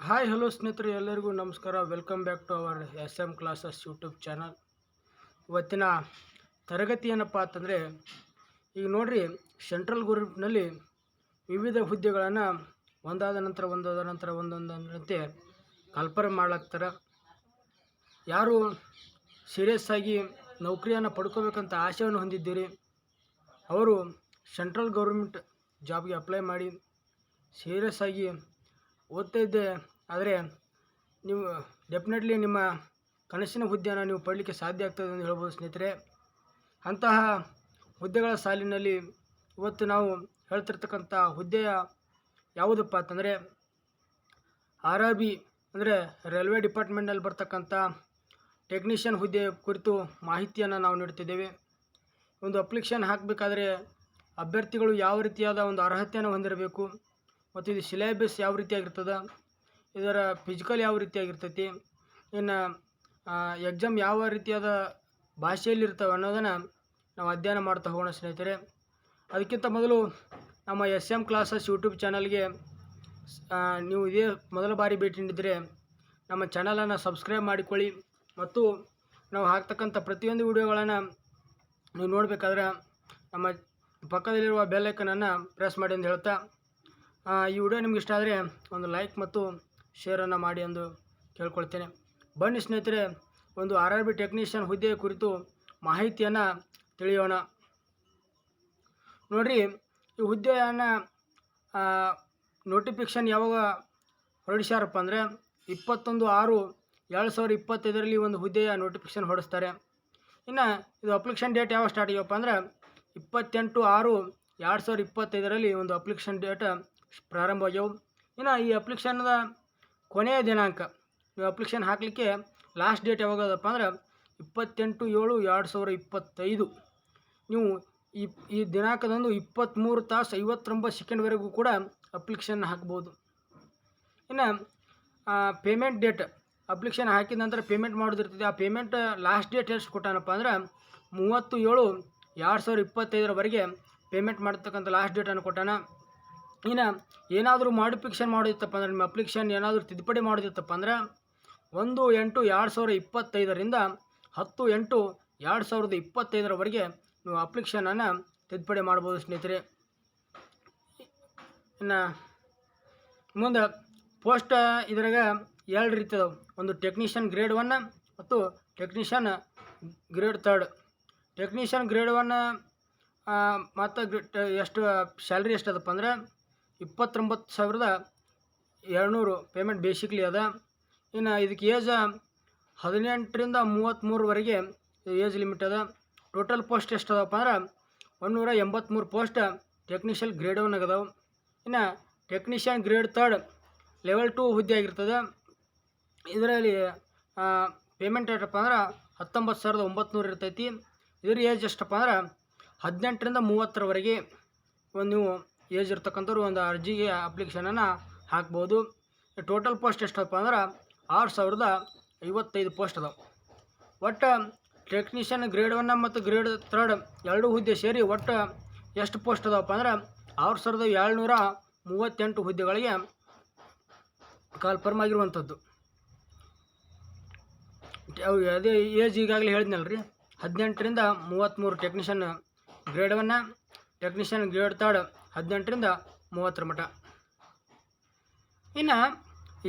Hi, hello ಸ್ನೇಹಿತರೆ, ಎಲ್ಲರಿಗೂ ನಮಸ್ಕಾರ. Welcome back to our S M classes YouTube channel ಇವತ್ತಿನ ತರಗತಿ ಏನಪ್ಪ ಅಂತಂದರೆ, ಈಗ ನೋಡಿರಿ ಸೆಂಟ್ರಲ್ ಗೌರ್ಮೆಂಟ್ನಲ್ಲಿ ವಿವಿಧ ಹುದ್ದೆಗಳನ್ನು ಒಂದಾದ ನಂತರ ಒಂದಾದ ನಂತರ ಒಂದೊಂದಂತೆ ಕಲ್ಪನೆ ಮಾಡ್ಲಾಗ್ತಾರೆ ಯಾರು ಸೀರಿಯಸ್ ಆಗಿ ನೌಕರಿಯನ್ನು ಪಡ್ಕೋಬೇಕಂತ ಆಶೆಯನ್ನು ಹೊಂದಿದ್ದೀರಿ, ಅವರು ಸೆಂಟ್ರಲ್ ಗೌರ್ಮೆಂಟ್ ಜಾಬ್ಗೆ ಅಪ್ಲೈ ಮಾಡಿ ಸೀರಿಯಸ್ ಆಗಿ ಓದ್ತಾ ಇದ್ದೆ ಆದರೆ ನೀವು ಡೆಫಿನೆಟ್ಲಿ ನಿಮ್ಮ ಕನಸಿನ ಹುದ್ದೆಯನ್ನು ನೀವು ಪಡಲಿಕ್ಕೆ ಸಾಧ್ಯ ಆಗ್ತದೆ ಎಂದು ಹೇಳ್ಬೋದು ಸ್ನೇಹಿತರೆ. ಅಂತಹ ಹುದ್ದೆಗಳ ಸಾಲಿನಲ್ಲಿ ಇವತ್ತು ನಾವು ಹೇಳ್ತಿರ್ತಕ್ಕಂಥ ಹುದ್ದೆಯ ಯಾವುದಪ್ಪ ಅಂತಂದರೆ ಆರ್ ಆರ್ ಬಿ ಅಂದರೆ ರೈಲ್ವೆ ಡಿಪಾರ್ಟ್ಮೆಂಟ್ನಲ್ಲಿ ಬರ್ತಕ್ಕಂಥ ಟೆಕ್ನಿಷಿಯನ್ ಹುದ್ದೆ ಕುರಿತು ಮಾಹಿತಿಯನ್ನು ನಾವು ನೀಡ್ತಿದ್ದೇವೆ. ಒಂದು ಅಪ್ಲಿಕೇಶನ್ ಹಾಕಬೇಕಾದ್ರೆ ಅಭ್ಯರ್ಥಿಗಳು ಯಾವ ರೀತಿಯಾದ ಒಂದು ಅರ್ಹತೆಯನ್ನು ಹೊಂದಿರಬೇಕು ಮತ್ತು ಇದು ಸಿಲೆಬಸ್ ಯಾವ ರೀತಿಯಾಗಿರ್ತದೆ ಇದರ ಫಿಸಿಕಲ್ ಯಾವ ರೀತಿಯಾಗಿರ್ತೈತಿ ಇನ್ನು ಎಕ್ಸಾಮ್ ಯಾವ ರೀತಿಯಾದ ಭಾಷೆಯಲ್ಲಿರ್ತವೆ ಅನ್ನೋದನ್ನು ನಾವು ಅಧ್ಯಯನ ಮಾಡ್ತಾ ಹೋಗೋಣ ಸ್ನೇಹಿತರೆ. ಅದಕ್ಕಿಂತ ಮೊದಲು ನಮ್ಮ ಎಸ್ ಎಂ ಕ್ಲಾಸಸ್ ಯೂಟ್ಯೂಬ್ ಚಾನಲ್ಗೆ ನೀವು ಇದೇ ಮೊದಲ ಬಾರಿ ಭೇಟಿ ನೀಡಿದರೆ ನಮ್ಮ ಚಾನಲನ್ನು ಸಬ್ಸ್ಕ್ರೈಬ್ ಮಾಡಿಕೊಳ್ಳಿ ಮತ್ತು ನಾವು ಹಾಕ್ತಕ್ಕಂಥ ಪ್ರತಿಯೊಂದು ವಿಡಿಯೋಗಳನ್ನು ನೀವು ನೋಡಬೇಕಾದ್ರೆ ನಮ್ಮ ಪಕ್ಕದಲ್ಲಿರುವ ಬೆಲ್ಲೈಕನನ್ನು ಪ್ರೆಸ್ ಮಾಡಿ ಅಂತ ಹೇಳ್ತಾ ಈ ವಿಡಿಯೋ ನಿಮ್ಗೆ ಇಷ್ಟ ಆದರೆ ಒಂದು ಲೈಕ್ ಮತ್ತು ಶೇರನ್ನು ಮಾಡಿ ಎಂದು ಕೇಳ್ಕೊಳ್ತೇನೆ. ಬನ್ನಿ ಸ್ನೇಹಿತರೆ, ಒಂದು ಆರ್ ಆರ್ ಬಿ ಟೆಕ್ನಿಷಿಯನ್ ಹುದ್ದೆಯ ಕುರಿತು ಮಾಹಿತಿಯನ್ನು ತಿಳಿಯೋಣ. ನೋಡಿರಿ, ಈ ಹುದ್ದೆಯನ್ನು ನೋಟಿಫಿಕೇಷನ್ ಯಾವಾಗ ಹೊರಡಿಸ್ಯಾರಪ್ಪ ಅಂದರೆ ಇಪ್ಪತ್ತೊಂದು ಆರು ಎರಡು ಸಾವಿರದ ಇಪ್ಪತ್ತೈದರಲ್ಲಿ ಒಂದು ಹುದ್ದೆಯ ನೋಟಿಫಿಕೇಷನ್ ಹೊರಡಿಸ್ತಾರೆ. ಇನ್ನು ಇದು ಅಪ್ಲಿಕೇಶನ್ ಡೇಟ್ ಯಾವಾಗ ಸ್ಟಾರ್ಟ್ ಆಗ್ಯಪ್ಪ ಅಂದರೆ ಇಪ್ಪತ್ತೆಂಟು ಆರು ಎರಡು ಸಾವಿರದ ಇಪ್ಪತ್ತೈದರಲ್ಲಿ ಒಂದು ಅಪ್ಲಿಕೇಶನ್ ಡೇಟ್ ಪ್ರಾರಂಭ ಆಗ್ಯವು. ಇನ್ನು ಈ ಅಪ್ಲಿಕೇಶನ್ದ ಕೊನೆಯ ದಿನಾಂಕ ನೀವು ಅಪ್ಲಿಕೇಶನ್ ಹಾಕಲಿಕ್ಕೆ ಲಾಸ್ಟ್ ಡೇಟ್ ಯಾವಾಗದಪ್ಪ ಅಂದ್ರೆ ಇಪ್ಪತ್ತೆಂಟು ಏಳು ಎರಡು ಸಾವಿರದ ಇಪ್ಪತ್ತೈದು. ನೀವು ಈ ಈ ದಿನಾಂಕದಂದು ಇಪ್ಪತ್ತ್ಮೂರು ತಾಸು ಐವತ್ತೊಂಬತ್ತು ಸೆಕೆಂಡ್ವರೆಗೂ ಕೂಡ ಅಪ್ಲಿಕೇಶನ್ ಹಾಕ್ಬೋದು. ಇನ್ನು ಪೇಮೆಂಟ್ ಡೇಟ್ ಅಪ್ಲಿಕೇಶನ್ ಹಾಕಿದ ನಂತರ ಪೇಮೆಂಟ್ ಮಾಡೋದಿರ್ತದೆ ಆ ಪೇಮೆಂಟ್ ಲಾಸ್ಟ್ ಡೇಟ್ ಎಷ್ಟು ಕೊಟ್ಟಾನಪ್ಪ ಅಂದ್ರೆ ಮೂವತ್ತು ಏಳು ಎರಡು ಸಾವಿರ ಇಪ್ಪತ್ತೈದರವರೆಗೆ ಪೇಮೆಂಟ್ ಮಾಡ್ತಕ್ಕಂಥ ಲಾಸ್ಟ್ ಡೇಟನ್ನು ಕೊಟ್ಟಾನ. ಇನ್ನು ಏನಾದರೂ ಮಾಡಿಫಿಕೇಷನ್ ಮಾಡೋದಿತ್ತಪ್ಪ ಅಂದ್ರೆ, ನಿಮ್ಮ ಅಪ್ಲಿಕೇಶನ್ ಏನಾದರೂ ತಿದ್ದುಪಡಿ ಮಾಡೋದಿತ್ತಪ್ಪ ಅಂದ್ರೆ, ಒಂದು ಎಂಟು ಎರಡು ಸಾವಿರದ ಇಪ್ಪತ್ತೈದರಿಂದ ಹತ್ತು ಎಂಟು ಎರಡು ಸಾವಿರದ ಇಪ್ಪತ್ತೈದರವರೆಗೆ ನೀವು ಅಪ್ಲಿಕೇಶನನ್ನು ತಿದ್ದುಪಡಿ ಮಾಡ್ಬೋದು ಸ್ನೇಹಿತರೆ. ಇನ್ನು ಮುಂದೆ ಪೋಸ್ಟ್ ಇದ್ರಾಗ ಎರಡು ರೀತಿ ಅದಾವೆ. ಒಂದು ಟೆಕ್ನಿಷಿಯನ್ ಗ್ರೇಡ್ ಒನ್ ಮತ್ತು technician grade third technician grade one ಮತ್ತು ಎಷ್ಟು ಸ್ಯಾಲ್ರಿ ಎಷ್ಟು ಅದಪ್ಪ ಅಂದ್ರೆ ಇಪ್ಪತ್ತೊಂಬತ್ತು ಸಾವಿರದ ಎರಡುನೂರು ಪೇಮೆಂಟ್ ಬೇಸಿಕ್ಲಿ ಅದ. ಇನ್ನು ಇದಕ್ಕೆ ಏಜ್ ಹದಿನೆಂಟರಿಂದ ಮೂವತ್ತ್ಮೂರವರೆಗೆ ಏಜ್ ಲಿಮಿಟ್ ಅದ. ಟೋಟಲ್ ಪೋಸ್ಟ್ ಎಷ್ಟು ಅದಪ್ಪ ಅಂದ್ರೆ ಒಂದೂರ ಎಂಬತ್ತ್ಮೂರು ಪೋಸ್ಟ್ ಟೆಕ್ನಿಷಿಯನ್ ಗ್ರೇಡ್ ಒನ್ ಆಗದವು. ಇನ್ನು technician grade third level two ಹುದ್ದೆ ಆಗಿರ್ತದೆ. ಇದರಲ್ಲಿ ಪೇಮೆಂಟ್ ಎಷ್ಟಪ್ಪ ಅಂದ್ರೆ ಹತ್ತೊಂಬತ್ತು ಸಾವಿರದ ಒಂಬತ್ನೂರು ಇರ್ತೈತಿ. ಇದ್ರ ಏಜ್ ಎಷ್ಟಪ್ಪ ಅಂದ್ರೆ ಹದಿನೆಂಟರಿಂದ ಮೂವತ್ತರವರೆಗೆ ಒಂದು ನೀವು ಏಜ್ ಇರ್ತಕ್ಕಂಥವ್ರು ಒಂದು ಅರ್ಜಿಗೆ ಅಪ್ಲಿಕೇಶನನ್ನು ಹಾಕ್ಬೋದು. ಟೋಟಲ್ ಪೋಸ್ಟ್ ಎಷ್ಟಪ್ಪ ಅಂದ್ರೆ ಆರು ಸಾವಿರದ ಐವತ್ತೈದು ಪೋಸ್ಟ್ ಅದಾವೆ. ಒಟ್ಟು ಟೆಕ್ನಿಷಿಯನ್ ಗ್ರೇಡ್ ಒನ್ ಮತ್ತು ಗ್ರೇಡ್ ಥರ್ಡ್ ಎರಡು ಹುದ್ದೆ ಸೇರಿ ಒಟ್ಟು ಎಷ್ಟು ಪೋಸ್ಟ್ ಅದಾವಪ್ಪ ಅಂದ್ರೆ ಆರು ಸಾವಿರದ ಏಳ್ನೂರ ಮೂವತ್ತೆಂಟು ಹುದ್ದೆಗಳಿಗೆ ಕಾಲ್ಫರ್ಮ್ ಆಗಿರುವಂಥದ್ದು. ಅದೇ ಏಜ್ ಈಗಾಗಲೇ ಹೇಳಿದ್ನಲ್ಲ ರೀ ಹದಿನೆಂಟರಿಂದ ಮೂವತ್ತ್ಮೂರು ಟೆಕ್ನಿಷಿಯನ್ ಗ್ರೇಡ್ ಒನ್ನ ಟೆಕ್ನಿಷಿಯನ್ ಗ್ರೇಡ್ ತರ್ಡ್ ಹದಿನೆಂಟರಿಂದ ಮೂವತ್ತರ ಮಠ. ಇನ್ನು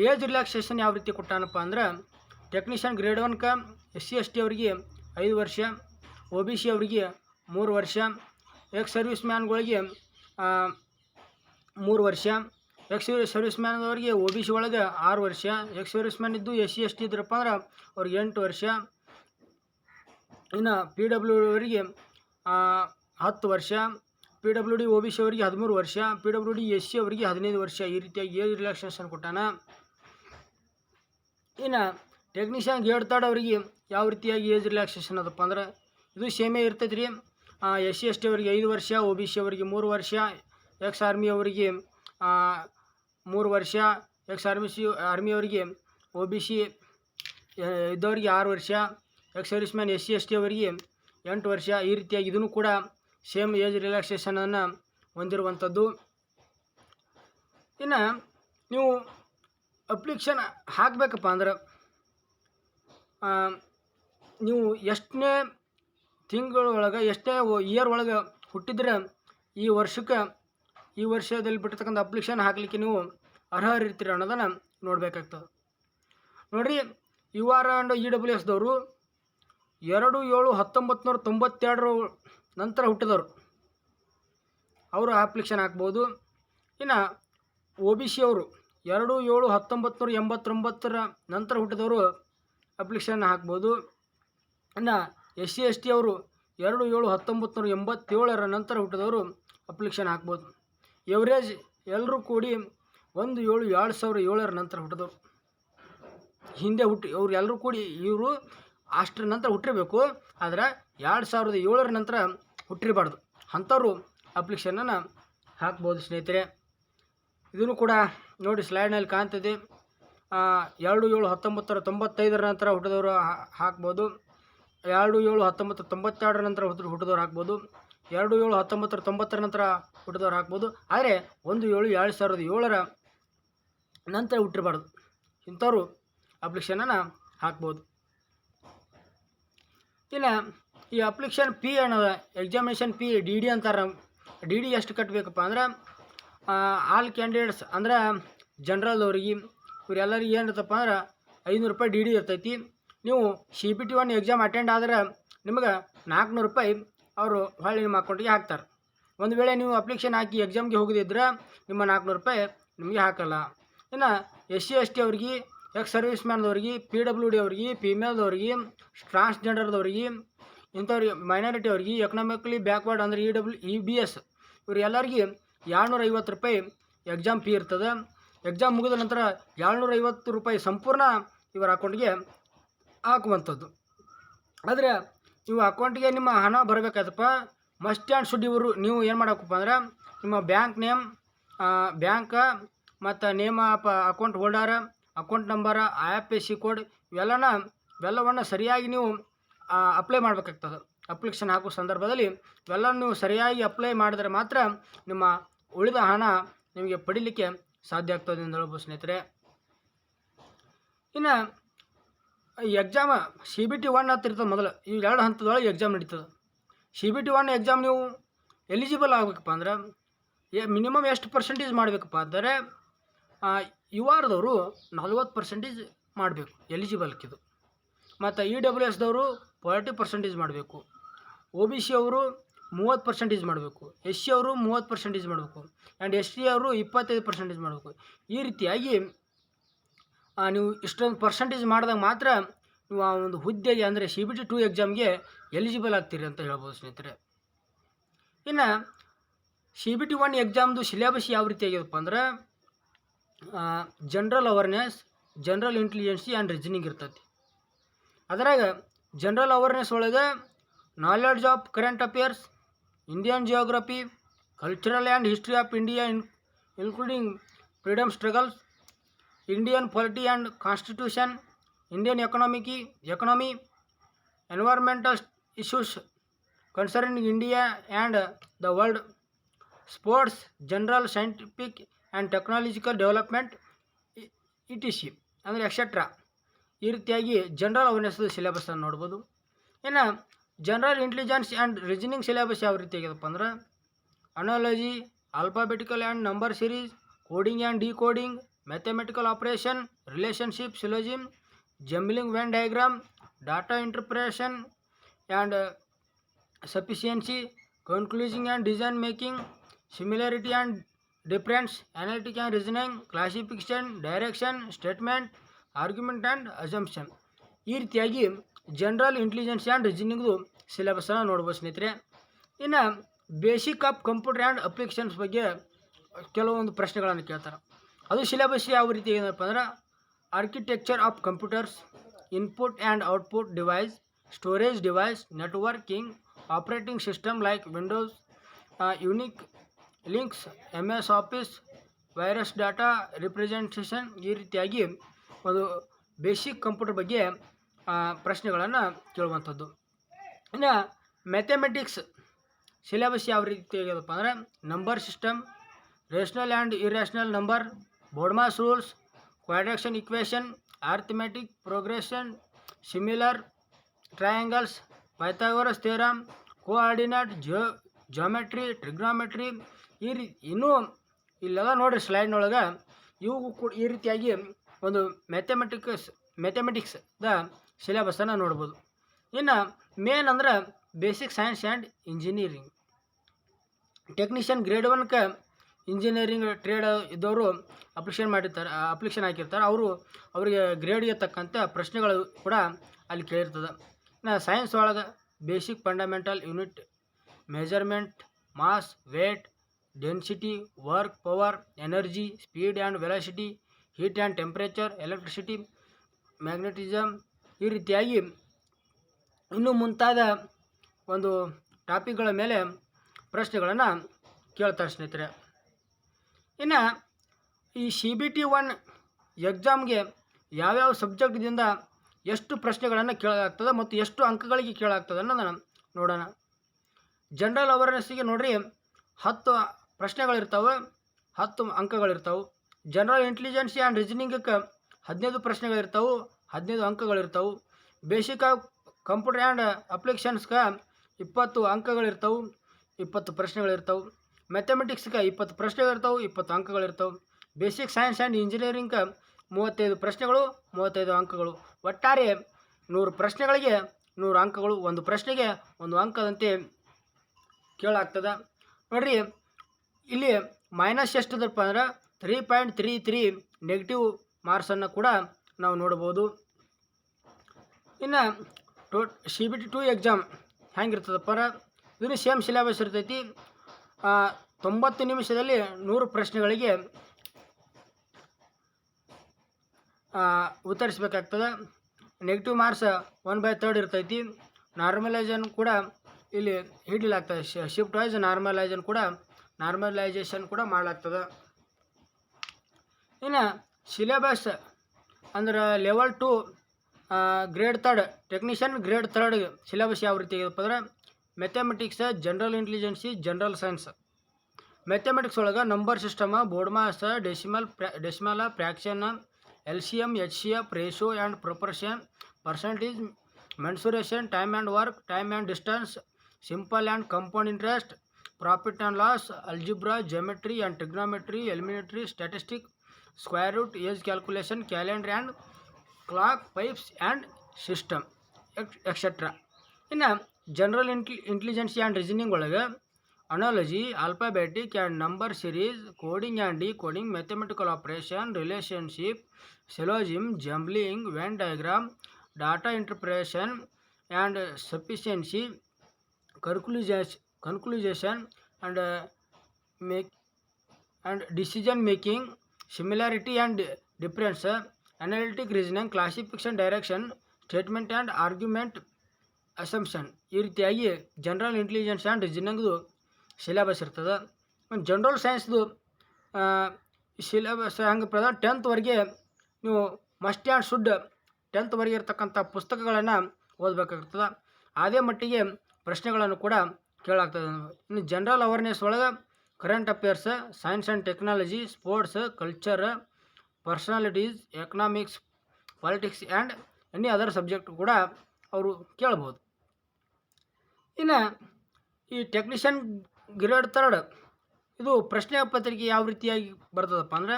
ಏಜ್ ರಿಲ್ಯಾಕ್ಸೇಷನ್ ಯಾವ ರೀತಿ ಕೊಟ್ಟಾನಪ್ಪ ಅಂದ್ರೆ ಟೆಕ್ನಿಷಿಯನ್ ಗ್ರೇಡ್ ಒನ್ಕ ಎಸ್ ಸಿ ಎಸ್ ಟಿ ಅವರಿಗೆ ಐದು ವರ್ಷ ಒ ಬಿ ಸಿ ಅವರಿಗೆ ಮೂರು ವರ್ಷ ಎಕ್ಸ್ ಸರ್ವಿಸ್ ಮ್ಯಾನ್ಗಳಿಗೆ ಮೂರು ವರ್ಷ ಎಕ್ಸ್ ಸರ್ವಿಸ್ ಮ್ಯಾನ್ದವ್ರಿಗೆ ಒ ಬಿ ಸಿ ಒಳಗೆ ಆರು ವರ್ಷ ಎಕ್ಸ್ ಸರ್ವಿಸ್ ಮ್ಯಾನ್ ಇದ್ದು ಎಸ್ ಸಿ ಎಸ್ ಟಿ ಇದ್ರಪ್ಪ ಅಂದ್ರೆ ಅವ್ರಿಗೆ ಎಂಟು ವರ್ಷ. ಇನ್ನು ಪಿ ಡಬ್ಲ್ಯೂ ಅವರಿಗೆ ಹತ್ತು ವರ್ಷ P W D O B C ಅವರಿಗೆ ಹದಿಮೂರು ವರ್ಷ, P W D S C ಅವರಿಗೆ ಹದಿನೈದು ವರ್ಷ ಈ ರೀತಿಯಾಗಿ ಏಜ್ ರಿಲ್ಯಾಕ್ಸೇಷನ್ ಕೊಟ್ಟಾನ. ಇನ್ನು ಟೆಕ್ನಿಷಿಯನ್ ಗೇಡ್ ತರ್ಡ್ ಅವರಿಗೆ ಯಾವ ರೀತಿಯಾಗಿ ಏಜ್ ರಿಲ್ಯಾಕ್ಸೇಷನ್ ಅದಪ್ಪ ಅಂದ್ರೆ, ಇದು ಸೇಮೇ ಇರ್ತೈತೆ ರೀ ಎಸ್ ಸಿ ಎಸ್ ಟಿ ಅವರಿಗೆ ಐದು ವರ್ಷ ಒ ಬಿ ಸಿ ಅವರಿಗೆ ಮೂರು ವರ್ಷ, ಎಕ್ಸ್ ಆರ್ಮಿ ಅವರಿಗೆ ಮೂರು ವರ್ಷ, ಎಕ್ಸ್ ಆರ್ಮಿ ಸಿ, ಆರ್ಮಿ ಅವರಿಗೆ ಒ ಬಿ ಸಿ ಇದ್ದವರಿಗೆ ಆರು ವರ್ಷ, ex service man S C S T ಅವರಿಗೆ ಎಂಟು ವರ್ಷ ಈ ರೀತಿಯಾಗಿ ಇದನ್ನು ಕೂಡ ಸೇಮ್ ಏಜ್ ರಿಲ್ಯಾಕ್ಸೇಷನನ್ನು ಹೊಂದಿರುವಂಥದ್ದು. ಇನ್ನು ನೀವು ಅಪ್ಲಿಕೇಶನ್ ಹಾಕಬೇಕಪ್ಪ ಅಂದ್ರೆ ನೀವು ಎಷ್ಟನೇ ತಿಂಗಳೊಳಗೆ ಎಷ್ಟೇ ಇಯರ್ ಒಳಗೆ ಹುಟ್ಟಿದ್ರೆ ಈ ವರ್ಷಕ್ಕೆ, ಈ ವರ್ಷದಲ್ಲಿ ಬಿಟ್ಟಿರ್ತಕ್ಕಂಥ ಅಪ್ಲಿಕೇಶನ್ ಹಾಕಲಿಕ್ಕೆ ನೀವು ಅರ್ಹರಿರ್ತೀರಿ ಅನ್ನೋದನ್ನು ನೋಡಬೇಕಾಗ್ತದೆ. ನೋಡಿರಿ, U R and E W ಎಸ್ದವರು ಎರಡು ಏಳು ಹತ್ತೊಂಬತ್ತು ನೂರ ತೊಂಬತ್ತೆರಡರ ನಂತರ ಹುಟ್ಟಿದವರು. ಅವರು ಅಪ್ಲಿಕೇಶನ್ ಹಾಕ್ಬೋದು. ಇನ್ನು ಒ ಬಿ ಸಿ ಅವರು ಎರಡು ಏಳು ಹತ್ತೊಂಬತ್ತು ನೂರ ಎಂಬತ್ತೊಂಬತ್ತರ ನಂತರ ಹುಟ್ಟಿದವರು ಅಪ್ಲಿಕೇಶನ್ ಹಾಕ್ಬೋದು. ಇನ್ನು ಎಸ್ ಸಿ ಎಸ್ ಟಿ ಅವರು ಎರಡು ಏಳು ಹತ್ತೊಂಬತ್ತು ನೂರ ಎಂಬತ್ತೇಳರ ನಂತರ ಹುಟ್ಟಿದವರು ಅಪ್ಲಿಕೇಶನ್ ಹಾಕ್ಬೋದು. ಎವರೇಜ್ ಎಲ್ಲರೂ ಕೂಡಿ ಒಂದು ಏಳು ಎರಡು ಸಾವಿರ ಏಳರ ನಂತರ ಹುಟ್ಟಿದವರು. ಹಿಂದೆ ಹುಟ್ಟಿ, ಅವ್ರು ಎಲ್ಲರೂ ಕೂಡಿ ಇವರು ಅಷ್ಟರ ನಂತರ ಹುಟ್ಟಿರಬೇಕು. ಆದರೆ ಎರಡು ಸಾವಿರದ ಏಳರ ನಂತರ ಹುಟ್ಟಿರಬಾರ್ದು. ಅಂಥವ್ರು ಅಪ್ಲಿಕೇಶನನ್ನು ಹಾಕ್ಬೋದು ಸ್ನೇಹಿತರೆ. ಇದನ್ನು ಕೂಡ ನೋಡಿ ಸ್ಲೈಡ್ನಲ್ಲಿ ಕಾಣ್ತಿದೆ. ಎರಡು ಏಳು ಹತ್ತೊಂಬತ್ತರ ತೊಂಬತ್ತೈದರ ನಂತರ ಹುಟ್ಟಿದವರು ಹಾಕ್ಬೋದು. ಎರಡು ಏಳು ಹತ್ತೊಂಬತ್ತು ತೊಂಬತ್ತೆರಡರ ನಂತರ ಹುಟ್ಟಿದ್ರು ಹುಟ್ಟಿದವ್ರು ಹಾಕ್ಬೋದು. ಎರಡು ಏಳು ಹತ್ತೊಂಬತ್ತರ ತೊಂಬತ್ತರ ನಂತರ ಹುಟ್ಟಿದವ್ರು ಹಾಕ್ಬೋದು. ಆದರೆ ಒಂದು ಏಳು ಎರಡು ಸಾವಿರದ ಏಳರ ನಂತರ ಹುಟ್ಟಿರಬಾರ್ದು. ಇಂಥವ್ರು ಅಪ್ಲಿಕೇಶನನ್ನು ಹಾಕ್ಬೋದು. ಇನ್ನು ಈ ಅಪ್ಲಿಕೇಶನ್ ಪಿ ಅನ್ನೋದ ಎಕ್ಸಾಮಿನೇಷನ್ ಪಿ ಡಿ ಡಿ ಅಂತಾರೆ ಡಿ ಡಿ ಎಷ್ಟು ಕಟ್ಟಬೇಕಪ್ಪ ಅಂದ್ರೆ ಆಲ್ ಕ್ಯಾಂಡಿಡೇಟ್ಸ್ ಅಂದ್ರೆ ಜನ್ರಲ್ದವ್ರಿಗೆ ಇವರೆಲ್ಲರಿಗೆ ಏನಿರ್ತಪ್ಪ ಅಂದ್ರೆ ಐನೂರು ರೂಪಾಯಿ ಡಿ ಡಿ ಇರ್ತೈತಿ. ನೀವು C B T one exam attend ಆದ್ರೆ ನಿಮಗೆ ನಾಲ್ಕುನೂರು ರೂಪಾಯಿ ಅವರು ಹೊಳ್ಳಿ ನಿಮ್ಮ ಅಕೌಂಟಿಗೆ ಹಾಕ್ತಾರೆ. ಒಂದು ವೇಳೆ ನೀವು ಅಪ್ಲಿಕೇಶನ್ ಹಾಕಿ ಎಕ್ಸಾಮ್ಗೆ ಹೋಗದಿದ್ರೆ, ನಿಮ್ಮ ನಾಲ್ಕುನೂರು ರೂಪಾಯಿ ನಿಮಗೆ ಹಾಕಲ್ಲ. ಇನ್ನು ಎಸ್ ಸಿ ಎಸ್ ಟಿ ಅವ್ರಿಗೆ ಎಕ್ಸ್ ಸರ್ವಿಸ್ ಮ್ಯಾನ್ದವ್ರಿಗೆ ಪಿ ಡಬ್ಲ್ಯೂ ಡಿ ಅವ್ರಿಗೆ ಫಿಮೇಲ್ದವ್ರಿಗೆ ಟ್ರಾನ್ಸ್ಜೆಂಡರ್ದವ್ರಿಗೆ ಇಂಥವ್ರಿಗೆ ಮೈನಾರಿಟಿ ಅವ್ರಿಗೆ ಎಕನಾಮಿಕಲಿ ಬ್ಯಾಕ್ವರ್ಡ್ ಅಂದರೆ E W E B S ಇವರೆಲ್ಲರಿಗೆ ಏಳ್ನೂರ ಐವತ್ತು ರೂಪಾಯಿ ಎಕ್ಸಾಮ್ ಫೀ ಇರ್ತದೆ. ಎಕ್ಸಾಮ್ ಮುಗಿದ ನಂತರ ಏಳ್ನೂರ ಐವತ್ತು ರೂಪಾಯಿ ಸಂಪೂರ್ಣ ಇವರ ಅಕೌಂಟ್ಗೆ ಹಾಕುವಂಥದ್ದು. ಆದರೆ ಇವು ಅಕೌಂಟ್ಗೆ ನಿಮ್ಮ ಹಣ ಬರಬೇಕಾಯ್ತಪ್ಪ. ಮಸ್ಟ್ ಆ್ಯಂಡ್ ಶುಡ್ ಇವರು, ನೀವು ಏನು ಮಾಡಬೇಕಪ್ಪ ಅಂದ್ರೆ ನಿಮ್ಮ ಬ್ಯಾಂಕ್ ನೇಮ್ ಬ್ಯಾಂಕ ಮತ್ತು name of account holder account number, I F S C code ಇವೆಲ್ಲನ, ಇವೆಲ್ಲವನ್ನು ಸರಿಯಾಗಿ ನೀವು ಅಪ್ಲೈ ಮಾಡಬೇಕಾಗ್ತದೆ. ಅಪ್ಲಿಕೇಶನ್ ಹಾಕೋ ಸಂದರ್ಭದಲ್ಲಿ ಇವೆಲ್ಲ ನೀವು ಸರಿಯಾಗಿ ಅಪ್ಲೈ ಮಾಡಿದರೆ ಮಾತ್ರ ನಿಮ್ಮ ಉಳಿದ ಹಣ ನಿಮಗೆ ಪಡಿಲಿಕ್ಕೆ ಸಾಧ್ಯ ಆಗ್ತದೆ ಎಂದು ಹೇಳ್ಬೋದು ಸ್ನೇಹಿತರೆ. ಇನ್ನು exam C B T one ಅಂತ ಇರ್ತದೆ ಮೊದಲು. ಈ ಎರಡು ಹಂತದೊಳಗೆ ಎಕ್ಸಾಮ್ ನಡೀತದೆ. C B T one exam ನೀವು ಎಲಿಜಿಬಲ್ ಆಗಬೇಕಪ್ಪ ಅಂದ್ರೆ ಮಿನಿಮಮ್ ಎಷ್ಟು ಪರ್ಸೆಂಟೇಜ್ ಮಾಡಬೇಕಪ್ಪ? ಅಂದರೆ ಯು ಆರ್ದವರು ನಲ್ವತ್ತು ಪರ್ಸೆಂಟೇಜ್ ಮಾಡಬೇಕು ಎಲಿಜಿಬಲ್ಕಿದು ಮತ್ತು ಇ ಡಬ್ಲ್ಯೂ ಎಸ್ದವರು ಫಾರ್ಟಿ ಪರ್ಸೆಂಟೇಜ್ ಮಾಡಬೇಕು. ಒ ಬಿ ಸಿ ಅವರು ಮೂವತ್ತು ಪರ್ಸೆಂಟೇಜ್ ಮಾಡಬೇಕು. ಎಸ್ ಸಿ ಅವರು ಮೂವತ್ತು ಪರ್ಸೆಂಟೇಜ್ ಮಾಡಬೇಕು. ಆ್ಯಂಡ್ ಎಸ್ ಟಿ ಅವರು ಇಪ್ಪತ್ತೈದು ಪರ್ಸೆಂಟೇಜ್ ಮಾಡಬೇಕು. ಈ ರೀತಿಯಾಗಿ ನೀವು ಇಷ್ಟೊಂದು ಪರ್ಸೆಂಟೇಜ್ ಮಾಡಿದಾಗ ಮಾತ್ರ ನೀವು ಆ ಒಂದು ಹುದ್ದೆಗೆ ಅಂದರೆ ಸಿ ಬಿ ಟಿ ಟು ಎಕ್ಸಾಮ್ಗೆ ಎಲಿಜಿಬಲ್ ಆಗ್ತೀರಿ ಅಂತ ಹೇಳ್ಬೋದು ಸ್ನೇಹಿತರೆ. ಇನ್ನು ಸಿ ಬಿ ಟಿ ಒನ್ ಎಕ್ಸಾಮ್ದು ಸಿಲೆಬಸ್ ಯಾವ ರೀತಿ ಆಗ್ಯದಪ್ಪ ಅಂದ್ರೆ general awareness general intelligence and reasoning ಇರ್ತೈತಿ. ಅದರಾಗ ಜನ್ರಲ್ ಅವೇರ್ನೆಸ್ ಒಳಗೆ knowledge of current affairs Indian geography cultural and history of India in including freedom struggles Indian polity and constitution Indian economic economy environmental issues concerning India and the world sports general scientific and technological development E T C ಅಂದರೆ etcetera ಈ ರೀತಿಯಾಗಿ general awareness ಸಿಲೆಬಸನ್ನು ನೋಡ್ಬೋದು. ಇನ್ನು general intelligence and reasoning syllabus ಯಾವ ರೀತಿ ಆಗ್ಯದಪ್ಪ ಅಂದ್ರೆ analogy alphabetical and number series coding and decoding mathematical operation relationship syllogism jumbling Venn diagram data interpretation and sufficiency concluding and design making similarity and difference, analytic and reasoning, classification, direction, statement, argument and assumption. ಈ ರೀತಿಯಾಗಿ general intelligence and ರೀಸನಿಂಗ್ದು ಸಿಲೆಬಸ್ಸನ್ನು ನೋಡ್ಬೋದು ಸ್ನೇಹಿತರೆ ಇನ್ನು basic of computer and applications ಬಗ್ಗೆ ಕೆಲವೊಂದು ಪ್ರಶ್ನೆಗಳನ್ನು ಕೇಳ್ತಾರೆ ಅದು ಸಿಲೆಬಸ್ ಯಾವ ರೀತಿ ಏನಪ್ಪ ಅಂದ್ರೆ architecture of computers input and output device storage device networking operating system like Windows Unix Linux M S Office, virus data representation ಈ ರೀತಿಯಾಗಿ ಒಂದು ಬೇಸಿಕ್ ಕಂಪ್ಯೂಟರ್ ಬಗ್ಗೆ ಪ್ರಶ್ನೆಗಳನ್ನು ಕೇಳುವಂಥದ್ದು. ಇನ್ನು ಮ್ಯಾಥಮೆಟಿಕ್ಸ್, ಸಿಲೆಬಸ್ ಯಾವ ರೀತಿ ಆಗ್ಯದಪ್ಪ ಅಂದರೆ, number system, rational and irrational number, BODMAS rules, quadratic equation arithmetic progression, similar triangles, Pythagoras theorem, coordinate geo geometry trigonometry ಈ ರೀತಿ ಇನ್ನೂ ಇಲ್ಲೆಲ್ಲ ನೋಡಿರಿ ಸ್ಲೈಡ್ನೊಳಗೆ ಇವು ಕೂಡ ಈ ರೀತಿಯಾಗಿ ಒಂದು ಮ್ಯಾಥಮೆಟಿಕ್ಸ್ ಮ್ಯಾಥಮೆಟಿಕ್ಸ್ದ ಸಿಲೆಬಸ್ಸನ್ನು ನೋಡ್ಬೋದು. ಇನ್ನು ಮೇನ್ ಅಂದ್ರೆ basic science and engineering. Technician grade ಒನ್ಗೆ engineering trade ಇದ್ದವರು ಅಪ್ಲಿಕೇಶನ್ ಮಾಡಿರ್ತಾರೆ, ಅಪ್ಲಿಕೇಶನ್ ಹಾಕಿರ್ತಾರೆ. ಅವರು ಅವರಿಗೆ ಗ್ರೇಡ್ಗೆ ತಕ್ಕಂಥ ಪ್ರಶ್ನೆಗಳು ಕೂಡ ಅಲ್ಲಿ ಕೇಳಿರ್ತದೆ. ಇನ್ನು ಸೈನ್ಸ್ ಒಳಗೆ basic fundamental unit, measurement, mass, weight density work power energy speed and velocity heat and temperature electricity magnetism ಈ ರೀತಿಯಾಗಿ ಇನ್ನೂ ಮುಂತಾದ ಒಂದು ಟಾಪಿಕ್ಗಳ ಮೇಲೆ ಪ್ರಶ್ನೆಗಳನ್ನು ಕೇಳ್ತಾರೆ ಸ್ನೇಹಿತರೆ. ಇನ್ನು ಈ ಸಿ ಬಿ ಟಿ ಒನ್ ಎಕ್ಸಾಮ್ಗೆ ಯಾವ್ಯಾವ ಸಬ್ಜೆಕ್ಟ್ದಿಂದ ಎಷ್ಟು ಪ್ರಶ್ನೆಗಳನ್ನು ಕೇಳಲಾಗ್ತದೆ ಮತ್ತು ಎಷ್ಟು ಅಂಕಗಳಿಗೆ ಕೇಳಾಗ್ತದೆ ಅನ್ನೋದನ್ನು ನೋಡೋಣ. ಜನರಲ್ ಅವೇರ್ನೆಸ್ಸಿಗೆ ನೋಡ್ರಿ, ಹತ್ತು ಪ್ರಶ್ನೆಗಳಿರ್ತಾವೆ, ಹತ್ತು ಅಂಕಗಳಿರ್ತಾವೆ. ಜನರಲ್ ಇಂಟೆಲಿಜೆನ್ಸಿ ಆ್ಯಂಡ್ ರೀಸನಿಂಗಕ್ಕೆ ಹದಿನೈದು ಪ್ರಶ್ನೆಗಳಿರ್ತಾವೆ, ಹದಿನೈದು ಅಂಕಗಳಿರ್ತಾವೆ. ಬೇಸಿಕ್ ಆಫ್ ಕಂಪ್ಯೂಟರ್ ಆ್ಯಂಡ್ ಅಪ್ಲಿಕೇಶನ್ಸ್ಗೆ ಇಪ್ಪತ್ತು ಅಂಕಗಳಿರ್ತಾವೆ, ಇಪ್ಪತ್ತು ಪ್ರಶ್ನೆಗಳಿರ್ತಾವೆ. ಮ್ಯಾಥಮೆಟಿಕ್ಸ್ಗೆ ಇಪ್ಪತ್ತು ಪ್ರಶ್ನೆಗಳಿರ್ತಾವೆ, ಇಪ್ಪತ್ತು ಅಂಕಗಳಿರ್ತಾವೆ. ಬೇಸಿಕ್ ಸೈನ್ಸ್ ಆ್ಯಂಡ್ ಇಂಜಿನಿಯರಿಂಗ್ಗೆ ಮೂವತ್ತೈದು ಪ್ರಶ್ನೆಗಳು, ಮೂವತ್ತೈದು ಅಂಕಗಳು. ಒಟ್ಟಾರೆ ನೂರು ಪ್ರಶ್ನೆಗಳಿಗೆ ನೂರು ಅಂಕಗಳು. ಒಂದು ಪ್ರಶ್ನೆಗೆ ಒಂದು ಅಂಕದಂತೆ ಕೇಳಾಗ್ತದೆ ನೋಡ್ರಿ ಇಲ್ಲಿ ಮೈನಸ್ ಎಷ್ಟು ಎಷ್ಟಿದಪ್ಪ ಅಂದ್ರೆ three point three three negative ಮಾರ್ಕ್ಸನ್ನು ಕೂಡ ನಾವು ನೋಡ್ಬೋದು ಇನ್ನು ಟೋ C B T two exam ಹೆಂಗಿರ್ತದಪ್ಪ ಅಂದ್ರೆ ಇದನ್ನು ಸೇಮ್ ಸಿಲೆಬಸ್ ಇರ್ತೈತಿ. ತೊಂಬತ್ತು ನಿಮಿಷದಲ್ಲಿ ನೂರು ಪ್ರಶ್ನೆಗಳಿಗೆ ಉತ್ತರಿಸ್ಬೇಕಾಗ್ತದೆ. Negative marks one by third ಇರ್ತೈತಿ. ನಾರ್ಮಲೈಸನ್ ಕೂಡ ಇಲ್ಲಿ ಹಿಡಿಲಾಗ್ತದೆ. ಶಿಫ್ಟ್ ವೈಸ್ ನಾರ್ಮಲೈಸನ್ ಕೂಡ ನಾರ್ಮಲೈಸೇಷನ್ ಕೂಡ ಮಾಡ್ಲಾಗ್ತದೆ. ಇನ್ನು ಸಿಲೆಬಸ್ ಅಂದ್ರೆ level two grade third technician grade third syllabus ಯಾವ ರೀತಿ ಇದಪ್ಪ ಅಂದ್ರೆ mathematics general intelligence general science mathematics ಒಳಗೆ number system BODMAS decimal ಪ್ರ್ಯಾ decimal fraction L C M H C F ratio and proportion percentage mensuration time and work time and distance simple and compound interest profit and loss algebra geometry and trigonometry elementary statistic square root age calculation calendar and clock pipes and system etcetera ಇನ್ನು general ಇಂಟ್ಲಿ intelligence and reasoning ಒಳಗೆ analogy alphabetic and number series coding and decoding mathematical operation relationship syllogism jumbling Venn diagram data interpretation and sufficiency conclusion and make and decision making similarity and difference analytic reasoning classification direction statement and argument assumption ಈ ರೀತಿಯಾಗಿ general intelligence and ರೀಸನಿಂಗ್ದು syllabus ಇರ್ತದೆ. General ಸೈನ್ಸ್ದು syllabus ಹೆಂಗೆ ಪ್ರಧಾನ ಟೆಂತ್ವರೆಗೆ ನೀವು must and should ಟೆಂತ್ವರೆಗೆ ಇರ್ತಕ್ಕಂಥ ಪುಸ್ತಕಗಳನ್ನು ಓದಬೇಕಾಗ್ತದೆ ಅದೇ ಮಟ್ಟಿಗೆ ಪ್ರಶ್ನೆಗಳನ್ನು ಕೂಡ ಕೇಳಾಗ್ತದೆ. ಇನ್ನು ಜನರಲ್ ಅವೇರ್ನೆಸ್ ಒಳಗೆ current affairs science and technology sports culture personalities economics politics and any other subject ಕೂಡ ಅವರು ಕೇಳ್ಬೋದು. ಇನ್ನು ಈ ಟೆಕ್ನಿಷಿಯನ್ ಗ್ರೇಡ್ ಥರ್ಡ್ ಇದು ಪ್ರಶ್ನೆ ಪತ್ರಿಕೆ ಯಾವ ರೀತಿಯಾಗಿ ಬರ್ತದಪ್ಪ ಅಂದರೆ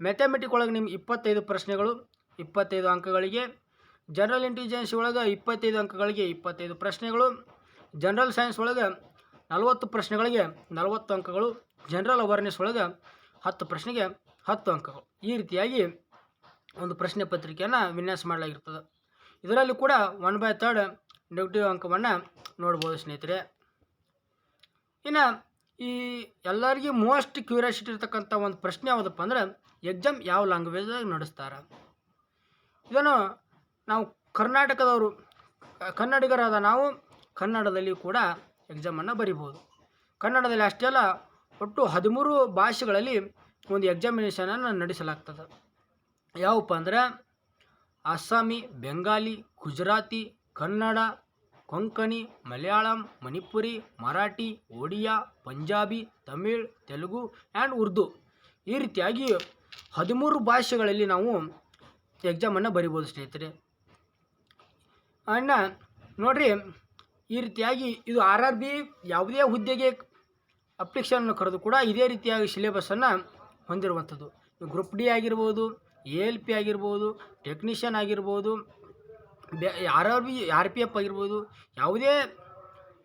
ಮ್ಯಾಥಮೆಟಿಕ್ ಒಳಗೆ ನಿಮ್ಗೆ ಇಪ್ಪತ್ತೈದು ಪ್ರಶ್ನೆಗಳು, ಇಪ್ಪತ್ತೈದು ಅಂಕಗಳಿಗೆ ಜನರಲ್ ಇಂಟೆಲಿಜೆನ್ಸ್ ಒಳಗೆ ಇಪ್ಪತ್ತೈದು ಅಂಕಗಳಿಗೆ ಇಪ್ಪತ್ತೈದು ಪ್ರಶ್ನೆಗಳು ಜನರಲ್ ಸೈನ್ಸ್ ಒಳಗೆ ನಲವತ್ತು ಪ್ರಶ್ನೆಗಳಿಗೆ ನಲವತ್ತು ಅಂಕಗಳು ಜನರಲ್ ಅವೇರ್ನೆಸ್ ಒಳಗೆ ಹತ್ತು ಪ್ರಶ್ನೆಗೆ ಹತ್ತು ಅಂಕಗಳು. ಈ ರೀತಿಯಾಗಿ ಒಂದು ಪ್ರಶ್ನೆ ಪತ್ರಿಕೆಯನ್ನು ವಿನ್ಯಾಸ ಮಾಡಲಾಗಿರ್ತದೆ. ಇದರಲ್ಲಿ ಕೂಡ ಒನ್ ಬೈ ತರ್ಡ್ ನೆಗೆಟಿವ್ ಅಂಕವನ್ನು ನೋಡ್ಬೋದು ಸ್ನೇಹಿತರೆ. ಇನ್ನು ಈ ಎಲ್ಲರಿಗೂ ಮೋಸ್ಟ್ ಕ್ಯೂರಿಯಾಸಿಟಿ ಇರ್ತಕ್ಕಂಥ ಒಂದು ಪ್ರಶ್ನೆ ಯಾವುದಪ್ಪ ಅಂದ್ರೆ ಎಕ್ಸಾಮ್ ಯಾವ ಲ್ಯಾಂಗ್ವೇಜ್ದಾಗ ನಡೆಸ್ತಾರೆ? ಇದನ್ನು ನಾವು ಕರ್ನಾಟಕದವರು, ಕನ್ನಡಿಗರಾದ ನಾವು ಕನ್ನಡದಲ್ಲಿ ಕೂಡ ಎಕ್ಸಾಮನ್ನು ಬರಿಬೋದು. ಕನ್ನಡದಲ್ಲಿ ಅಷ್ಟೇ ಅಲ್ಲ ಒಟ್ಟು ಹದಿಮೂರು ಭಾಷೆಗಳಲ್ಲಿ ಒಂದು ಎಕ್ಸಾಮಿನೇಷನನ್ನು ನಡೆಸಲಾಗ್ತದೆ. ಯಾವಪ್ಪ ಅಂದ್ರೆ ಅಸ್ಸಾಮಿ, ಬೆಂಗಾಲಿ, ಗುಜರಾತಿ, ಕನ್ನಡ, ಕೊಂಕಣಿ, ಮಲಯಾಳಂ, ಮಣಿಪುರಿ, ಮರಾಠಿ, ಒಡಿಯಾ, ಪಂಜಾಬಿ, ತಮಿಳ್, ತೆಲುಗು ಆ್ಯಂಡ್ ಉರ್ದು. ಈ ರೀತಿಯಾಗಿ ಹದಿಮೂರು ಭಾಷೆಗಳಲ್ಲಿ ನಾವು ಎಕ್ಸಾಮನ್ನು ಬರಿಬೋದು ಸ್ನೇಹಿತರೆ. ಅಣ್ಣ, ನೋಡ್ರಿ ಈ ರೀತಿಯಾಗಿ ಇದು ಆರ್ ಆರ್ ಬಿ ಯಾವುದೇ ಹುದ್ದೆಗೆ ಅಪ್ಲಿಕೇಶನ್ ಕರೆದು ಕೂಡ ಇದೇ ರೀತಿಯಾಗಿ ಸಿಲೆಬಸ್ಸನ್ನು ಹೊಂದಿರುವಂಥದ್ದು. ಗ್ರೂಪ್ ಡಿ ಆಗಿರ್ಬೋದು ಎ ಎಲ್ ಪಿ ಆಗಿರ್ಬೋದು ಟೆಕ್ನಿಷಿಯನ್ ಆಗಿರ್ಬೋದು R R B R P F ಆಗಿರ್ಬೋದು, ಯಾವುದೇ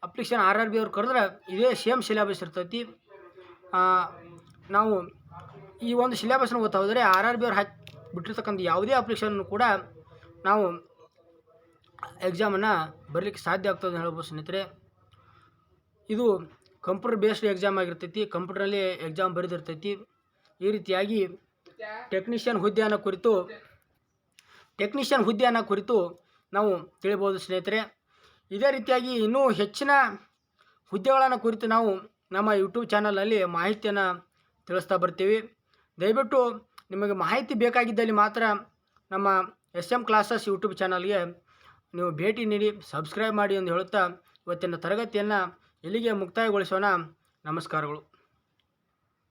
ಅಪ್ಲಿಕೇಶನ್ ಆರ್ ಆರ್ ಬಿ ಅವ್ರು ಕರೆದ್ರೆ ಇದೇ ಸೇಮ್ ಸಿಲೆಬಸ್ ಇರ್ತೈತಿ. ನಾವು ಈ ಒಂದು ಸಿಲೆಬಸ್ನ ಓದ್ತಾ ಹೋದರೆ ಆರ್ ಆರ್ ಬಿ ಅವ್ರು ಹಾಕಿ ಬಿಟ್ಟಿರ್ತಕ್ಕಂಥ ಯಾವುದೇ ಅಪ್ಲಿಕೇಶನ್ ಕೂಡ ನಾವು ಎಕ್ಸಾಮನ್ನು ಬರಲಿಕ್ಕೆ ಸಾಧ್ಯ ಆಗ್ತದೆ ಹೇಳ್ಬೋದು ಸ್ನೇಹಿತರೆ. ಇದು ಕಂಪ್ಯೂಟರ್ ಬೇಸ್ಡ್ ಎಕ್ಸಾಮ್ ಆಗಿರ್ತೈತಿ ಕಂಪ್ಯೂಟ್ರಲ್ಲಿ ಎಕ್ಸಾಮ್ ಬರೆದಿರ್ತೈತಿ. ಈ ರೀತಿಯಾಗಿ ಟೆಕ್ನಿಷಿಯನ್ ಹುದ್ದೆಯನ್ನು ಕುರಿತು, ಟೆಕ್ನಿಷಿಯನ್ ಹುದ್ದೆಯನ್ನು ಕುರಿತು ನಾವು ತಿಳಿಬೋದು ಸ್ನೇಹಿತರೆ. ಇದೇ ರೀತಿಯಾಗಿ ಇನ್ನೂ ಹೆಚ್ಚಿನ ಹುದ್ದೆಗಳನ್ನು ಕುರಿತು ನಾವು ನಮ್ಮ ಯೂಟ್ಯೂಬ್ ಚಾನಲಲ್ಲಿ ಮಾಹಿತಿಯನ್ನು ತಿಳಿಸ್ತಾ ಬರ್ತೀವಿ. ದಯವಿಟ್ಟು ನಿಮಗೆ ಮಾಹಿತಿ ಬೇಕಾಗಿದ್ದಲ್ಲಿ ಮಾತ್ರ ನಮ್ಮ ಎಸ್ ಎಂ ಕ್ಲಾಸಸ್ ಯೂಟ್ಯೂಬ್ ಚಾನಲ್ಗೆ ನೀವು ಭೇಟಿ ನೀಡಿ ಸಬ್ಸ್ಕ್ರೈಬ್ ಮಾಡಿ ಎಂದು ಹೇಳುತ್ತಾ ಇವತ್ತಿನ ತರಗತಿಯನ್ನು ಇಲ್ಲಿಗೆ ಮುಕ್ತಾಯಗೊಳಿಸೋಣ. ನಮಸ್ಕಾರಗಳು.